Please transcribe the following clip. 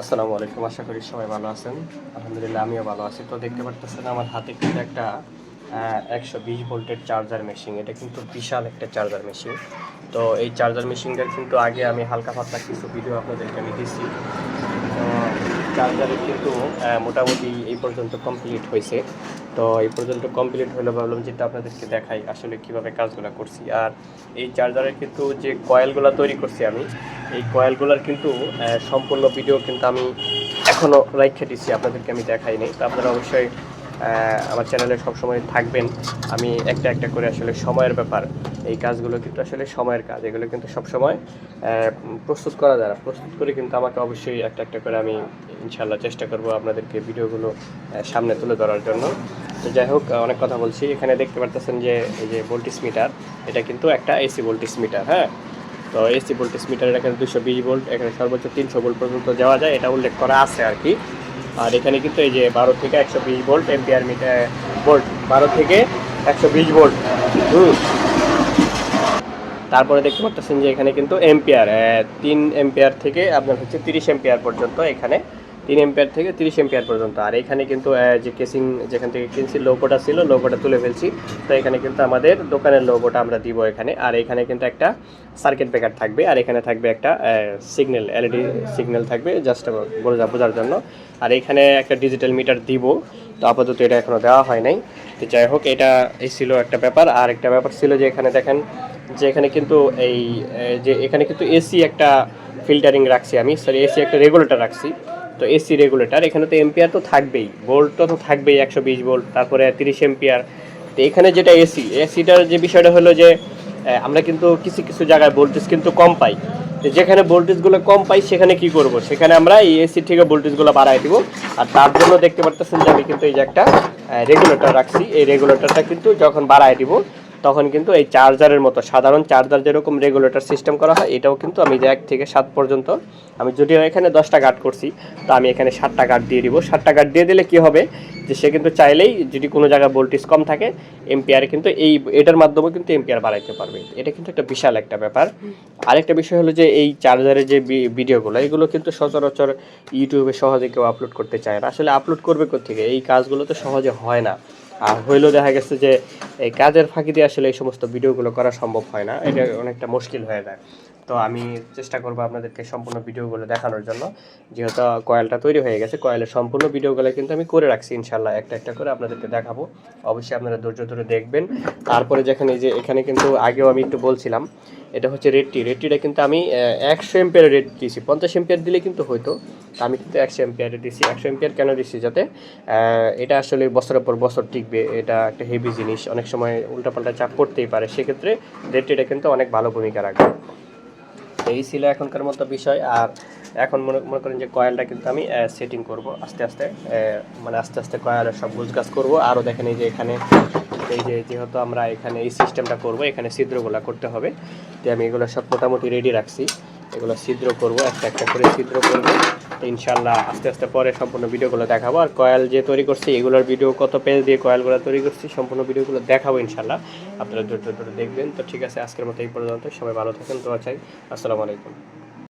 আসসালামু আলাইকুম, আশা করি সবাই ভালো আছেন। আলহামদুলিল্লাহ, আমিও ভালো আছি। তো দেখতে পারতেছেন, আমার হাতে কিন্তু একটা একশো বিশ ভোল্টের চার্জার মেশিন এটা কিন্তু বিশাল একটা চার্জার মেশিন তো এই চার্জার মেশিনটার কিন্তু আগে আমি হালকা ফাতলা কিছু ভিডিও আপনাদেরকে আমি দিচ্ছি তো চার্জারের কিন্তু মোটামুটি এই পর্যন্ত কমপ্লিট হয়েছে। তো এই পর্যন্ত কমপ্লিট হলো, ভাবলাম যেটা আপনাদেরকে দেখাই আসলে কীভাবে কাজগুলো করছি। আর এই চার্জারের কিন্তু যে কয়েলগুলো তৈরি করছি আমি, এই কয়েলগুলোর কিন্তু সম্পূর্ণ ভিডিও কিন্তু আমি এখনও রাইখে দিচ্ছি আপনাদেরকে আমি দেখাইনি। তো আপনারা অবশ্যই আমার চ্যানেলে সবসময় থাকবেন। আমি একটা একটা করে আসলে সময়ের ব্যাপার। এই কাজগুলো কিন্তু আসলে সময়ের কাজ। এগুলো কিন্তু সবসময় প্রস্তুত করা না। প্রস্তুত করে কিন্তু আমাকে অবশ্যই একটা একটা করে আমি ইনশাল্লাহ চেষ্টা করব আপনাদেরকে ভিডিওগুলো সামনে তুলে ধরার জন্য। তো যাই হোক অনেক কথা বলছি। এখানে দেখতে পারতেছেন যে, এই যে ভোল্টিস মিটার এটা কিন্তু একটা এসি ভোল্টিস মিটার হ্যাঁ? তো এসি ভোল্টেজ মিটারের এখানে দুশো বিশ ভোল্ট এখানে সর্বোচ্চ তিনশো ভোল্ট পর্যন্ত যাওয়া যায়। এটা উল্লেখ করা আছে আর কি। আর এখানে কিন্তু এই যে বারো থেকে একশো বিশ ভোল্ট এম্পিয়ার মিটার, ভোল্ট, বারো থেকে একশো বিশ ভোল্ট। হুম। তারপরে দেখতে পাচ্ছেন যে এখানে কিন্তু এম্পিয়ার তিন এম্পিয়ার থেকে আপনার হচ্ছে তিরিশ এম্পিয়ার পর্যন্ত এখানে তিন এম্পিয়ার থেকে তিরিশ এম্পিয়ার পর্যন্ত। আর এখানে কিন্তু যে কেসিং যেখান থেকে কিনছি লোগোটা ছিল লোগোটা তুলে ফেলছি। তো এখানে কিন্তু আমাদের দোকানের লোগোটা আমরা দিব এখানে। আর এখানে কিন্তু একটা সার্কিট ব্রেকার থাকবে। আর এখানে থাকবে একটা সিগন্যাল এলইডি সিগন্যাল থাকবে জাস্ট বোঝা বোঝার জন্য। আর এখানে একটা ডিজিটাল মিটার দিব। তো আপাতত এটা এখনও দেওয়া হয় নাই। তো যাই হোক, এটা, এই ছিল একটা ব্যাপার। আর একটা ব্যাপার ছিল যে এখানে দেখেন, যে এখানে কিন্তু এই যে এখানে কিন্তু এসি একটা ফিল্টারিং রাখছি আমি। সরি এসি একটা রেগুলেটর রাখছি। তো এসি রেগুলেটর এখানে তো এম্পিয়ার তো থাকবেই ভোল্টটা তো থাকবেই একশো বিশ ভোল্ট তারপরে তিরিশ এম্পিয়ার তো এখানে যেটা এসি এসিটার যে বিষয়টা হলো যে আমরা কিন্তু কিছু কিছু জায়গায় ভোল্টেজ কিন্তু কম পাই। যেখানে ভোল্টেজগুলো কম পাই, সেখানে কি করব? সেখানে আমরা এই এসি থেকে ভোল্টেজগুলো বাড়াই দিব। আর তার জন্য দেখতে পারতেছেন যে আমি কিন্তু এই যে একটা রেগুলেটর রাখছি। এই রেগুলেটরটা কিন্তু যখন বাড়াই দিব তখন কিন্তু এই চার্জারের মতো, সাধারণ চার্জার যেরকম রেগুলেটর সিস্টেম করা হয়, এটাও কিন্তু আমি এক থেকে সাত পর্যন্ত, আমি যদিও এখানে দশটা গার্ড করছি, তো আমি এখানে সাতটা গার্ড দিয়ে দিব। সাতটা গার্ড দিয়ে দিলে কি হবে? যে সে কিন্তু চাইলেই যদি কোনো জায়গায় ভোল্টেজ কম থাকে এম্পিয়ার কিন্তু এই, এটার মাধ্যমে কিন্তু এম্পিয়ার বাড়াইতে পারবে। এটা কিন্তু একটা বিশাল একটা ব্যাপার। আরেকটা বিষয় হলো যে এই চার্জারের যে ভিডিওগুলো, এগুলো কিন্তু সচরাচর ইউটিউবে সহজে কেউ আপলোড করতে চায় না। আসলে আপলোড করবে কোথেকে এই কাজগুলো তো সহজে হয় না। আর হইলেও দেখা গেছে যে এই কাজের ফাঁকি দিয়ে আসলে এই সমস্ত ভিডিওগুলো করা সম্ভব হয় না। এটা অনেকটা মুশকিল হয়ে যায়। তো আমি চেষ্টা করব আপনাদেরকে সম্পূর্ণ ভিডিওগুলো দেখানোর জন্য। যেহেতু কয়েলটা তৈরি হয়ে গেছে, কয়েলের সম্পূর্ণ ভিডিওগুলো কিন্তু আমি করে রাখছি ইনশাল্লাহ একটা একটা করে আপনাদেরকে দেখাবো। অবশ্যই আপনারা ধৈর্য ধরে দেখবেন। তারপরে যেখানে যে, এখানে কিন্তু আগেও আমি একটু বলছিলাম, এটা হচ্ছে রেডটি রেডটিটা কিন্তু আমি একশো এম্পিয়ার রেড দিয়েছি পঞ্চাশ এম্পিয়ার দিলে কিন্তু হয়তো আমি কিন্তু একশো এম্পিয়ারে দিয়েছি একশো এম্পিয়ার কেন দিচ্ছি যাতে এটা আসলে বছরের পর বছর টিকবে, এটা একটা হেভি জিনিস। অনেক সময় উল্টাপাল্টা চাপ করতেই পারে। সেক্ষেত্রে রেডটিটা কিন্তু অনেক ভালো ভূমিকা রাখবে। এই ছিল এখনকার মতো বিষয়। আর এখন মনে মনে করেন যে কয়েলটা কিন্তু আমি সেটিং করব আস্তে আস্তে মানে আস্তে আস্তে কয়েলের সব গুজগাছ করব। আরও দেখেন এই যে এখানে, এই যে যেহেতু আমরা এখানে এই সিস্টেমটা করব, এখানে ছিদ্রগুলো করতে হবে। তো আমি এগুলো সব মোটামুটি রেডি রাখছি। এগুলো ছিদ্র করব, একটা একটা করে ছিদ্র করব। ইনশাল্লাহ আস্তে আস্তে পরে সম্পূর্ণ ভিডিওগুলো দেখাবো। আর কয়েল যে তৈরি করছি, এগুলোর ভিডিও কত পেজ দিয়ে কয়েলগুলো তৈরি করছি, সম্পূর্ণ ভিডিওগুলো দেখাবো ইনশাল্লাহ। আপনারা দুটো দুটো দেখবেন। তো ঠিক আছে, আজকের মতো এই পর্যন্ত। সবাই ভালো থাকেন তো চাই। আসসালামু আলাইকুম।